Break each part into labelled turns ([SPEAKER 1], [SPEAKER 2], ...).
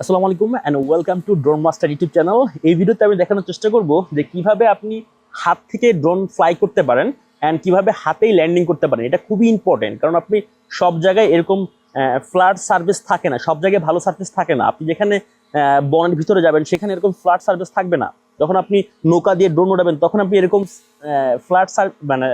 [SPEAKER 1] আসসালামু আলাইকুম and welcome to drone master YouTube channel এই ভিডিওতে আমি দেখানোর চেষ্টা করব যে কীভাবে আপনি হাত থেকে ড্রোন ফ্লাই করতে পারেন অ্যান্ড কীভাবে হাতেই ল্যান্ডিং করতে পারেন। এটা খুবই ইম্পর্টেন্ট কারণ আপনি সব জায়গায় এরকম ফ্ল্যাট সার্ভিস থাকে না, সব জায়গায় ভালো সার্ভিস থাকে না। আপনি যেখানে বনের ভিতরে যাবেন, সেখানে এরকম ফ্ল্যাট সার্ভিস থাকবে না। যখন আপনি নৌকা দিয়ে ড্রোন উড়াবেন তখন আপনি এরকম ফ্ল্যাট মানে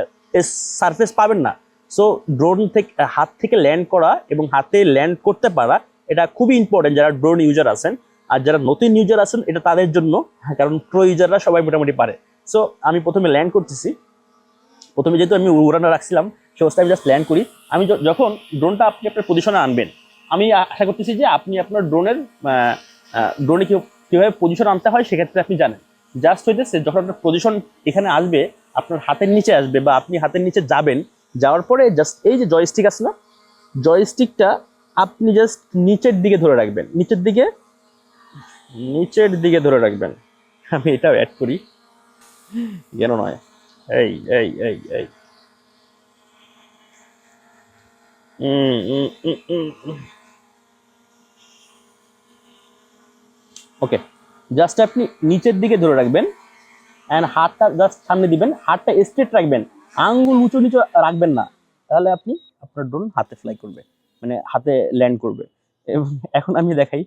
[SPEAKER 1] সার্ফেস পাবেন না। সো ড্রোন থেকে, হাত থেকে ল্যান্ড করা এবং হাতে ল্যান্ড করতে পারা এটা খুবই ইম্পর্টেন্ট যারা ড্রোন ইউজার আছেন আর যারা নতুন ইউজার আছেন এটা তাদের জন্য হ্যাঁ, কারণ প্রো ইউজাররা সবাই মোটামুটি পারে। সো আমি প্রথমে ল্যান্ড করতেছি। প্রথমে যেহেতু আমি উড়ানো রাখছিলাম সে অবস্থায় আমি জাস্ট ল্যান্ড করি। আমি যখন ড্রোনটা আপনি আপনার পজিশনে আনবেন আমি আশা করতেছি যে আপনি আপনার ড্রোনের ড্রোনে কীভাবে পজিশন আনতে হয় সেক্ষেত্রে আপনি জানেন। জাস্ট হইতেছে যখন আপনার পজিশন এখানে আসবে আপনার হাতের নিচে আসবে বা আপনি হাতের নিচে যাবেন যাওয়ার পরে জাস্ট এই যে জয়স্টিক না জয়স্টিকটা আপনি জাস্ট নিচের দিকে ধরে রাখবেন। নিচের দিকে? নিচের দিকে ধরে রাখবেন। আমি এটাও অ্যাড করি। কেন নয়। এই এই এই এই। ওকে জাস্ট আপনি নিচের দিকে ধরে রাখবেন অ্যান্ড হাতটা জাস্ট সামনে দিবেন। হাতটা স্ট্রেট রাখবেন। আঙ্গুল উঁচু নিচু রাখবেন না। তাহলে আপনি আপনার ড্রোন হাতে ফ্লাই করবে। মানে হাতে ল্যান্ড করবে। এখন আমি দেখাই।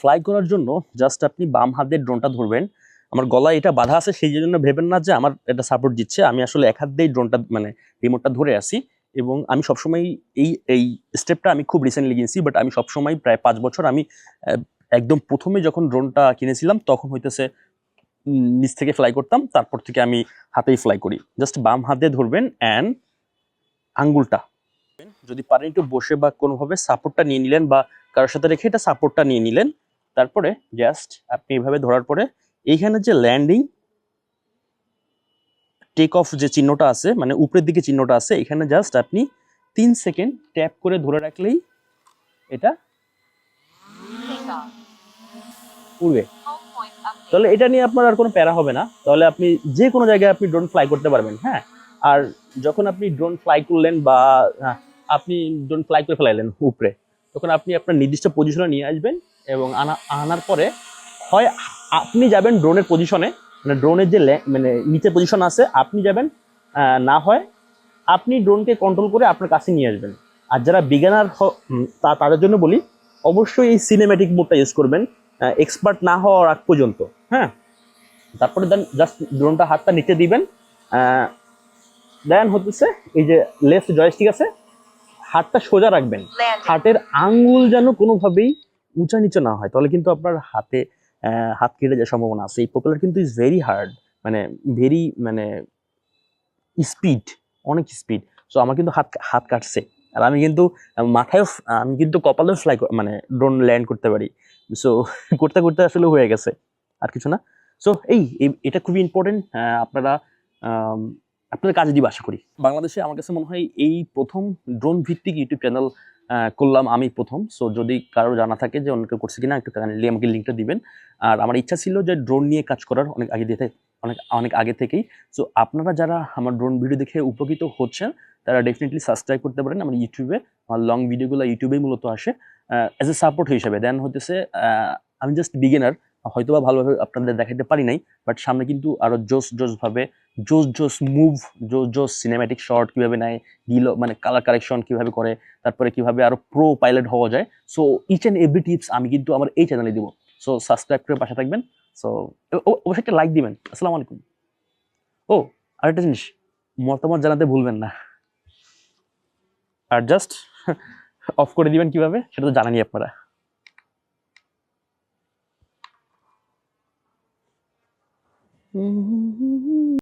[SPEAKER 1] ফ্লাই করার জন্য জাস্ট আপনি বাম হাত ড্রোনটা ধরবেন। আমার গলায় এটা বাধা আছে, সেই জন্য ভেবেন না যে আমার এটা সাপোর্ট দিচ্ছে। আমি আসলে এক হাত দিয়েই ড্রোনটা মানে রিমোটটা ধরে আসি এবং আমি সবসময় এই এই স্টেপটা আমি খুব রিসেন্টলি কিনেছি বাট আমি সবসময় প্রায় পাঁচ বছর আমি একদম প্রথমে যখন ড্রোনটা কিনেছিলাম, তখন হইতেছে নিচ থেকে ফ্লাই করতাম, তারপর থেকে আমি হাতেই ফ্লাই করি। জাস্ট বাম হাতে ধরবেন অ্যান্ড আঙ্গুলটা যদি পারেন একটু বসে বা কোনোভাবে সাপোর্টটা নিয়ে নিলেন বা কারোর সাথে রেখে এটা সাপোর্টটা নিয়ে নিলেন। তারপরে জাস্ট আপনি এইভাবে ধরার পরে এইখানে যে ল্যান্ডিং টেক অফ যে চিহ্নটা আছে মানে উপরের দিকে চিহ্নটা আছে এখানে জাস্ট আপনি তিন সেকেন্ড ট্যাপ করে ধরে রাখলেই এটা উড়বে. তাহলে এটা নিয়ে আপনার আর কোনো প্যারা হবে না। তাহলে আপনি যে কোনো জায়গায় আপনি ড্রোন ফ্লাই করতে পারবেন হ্যাঁ? আর যখন আপনি ড্রোন ফ্লাই করলেন বা হ্যাঁ, আপনি ড্রোন ফ্লাই করে ফেলাইলেন উপরে, তখন আপনি আপনার নির্দিষ্ট পজিশনে নিয়ে আসবেন এবং আনা, আনার পরে হয় আপনি যাবেন ড্রোনের পজিশনে মানে ড্রোনের যে মানে নিচে পজিশন আছে, আপনি যাবেন না হয় আপনি ড্রোনকে কন্ট্রোল করে আপনার কাছে নিয়ে আসবেন। আর যারা বিজ্ঞানার তা, তাদের জন্য বলি, অবশ্যই এই সিনেম্যাটিক মোডটা ইউজ করবেন এক্সপার্ট না হওয়ার আগ পর্যন্ত হ্যাঁ? তারপরে দেন জাস্ট ড্রোনটা হাতটা নিচে দিবেন দেন হতেছে এই যে লেফট জয়স্টিক আছে হাতটা সোজা রাখবেন। হাতের আঙ্গুল যেন কোনোভাবেই উঁচা নিচে না হয় তাহলে কিন্তু আপনার হাতে হাত কেটে যাওয়ার সম্ভাবনা আছে। এই পপুলার কিন্তু ইজ ভেরি হার্ড মানে ভেরি মানে স্পিড অনেক স্পিড সো আমার কিন্তু হাত হাত কাটছে। আর আমি কিন্তু মাথায় আমি কিন্তু কপালেও ফ্লাই মানে ড্রোন ল্যান্ড করতে পারি। সো করতে করতে আসলে হয়ে গেছে। আর কিছু না। সো এই এটা খুবই ইম্পর্টেন্ট আপনারা আপনাদের কাজে দিবে আশা করি। বাংলাদেশে আমার কাছে মনে হয় এই প্রথম ড্রোন ভিত্তিক ইউটিউব চ্যানেল করলাম আমি প্রথম। সো যদি কারও জানা থাকে যে অনেকে করছে কিনা, একটু কাইন্ডলি আমাকে লিঙ্কটা দিবেন। আর আমার ইচ্ছা ছিল যে ড্রোন নিয়ে কাজ করার অনেক আগে দিয়ে অনেক অনেক আগে থেকেই। সো আপনারা যারা আমার ড্রোন ভিডিও দেখে উপকৃত হচ্ছেন, তারা ডেফিনেটলি সাবস্ক্রাইব করতে পারেন আমার ইউটিউবে আমার লং ভিডিওগুলো ইউটিউবেই মূলত আসে অ্যাজ এ সাপোর্ট হিসেবে। দেন হতেছে আমি জাস্ট বিগিনার হয়তো বা ভালোভাবে আপনাদের দেখাতে পারি নাই বাট সামনে কিন্তু আরও জোস জোস ভাবে জোস জোস মুভ জোস জোস সিনেম্যাটিক শর্ট কীভাবে নেয় ডিল মানে কালার কারেকশন কীভাবে করে, তারপরে কীভাবে আরও প্রো পাইলট হওয়া যায় so each and every tips আমি কিন্তু আমার এই চ্যানেলে দিব সো সাবস্ক্রাইব করে পাশে থাকবেন সো অবশ্যই একটা লাইক দিবেন, আসসালামু আলাইকুম। ও, আরেকটা জিনিস, মতামত জানাতে ভুলবেন না, আর জাস্ট অফ করে দিবেন কীভাবে, সেটা তো জানানি আপনারা। Mm-hmm.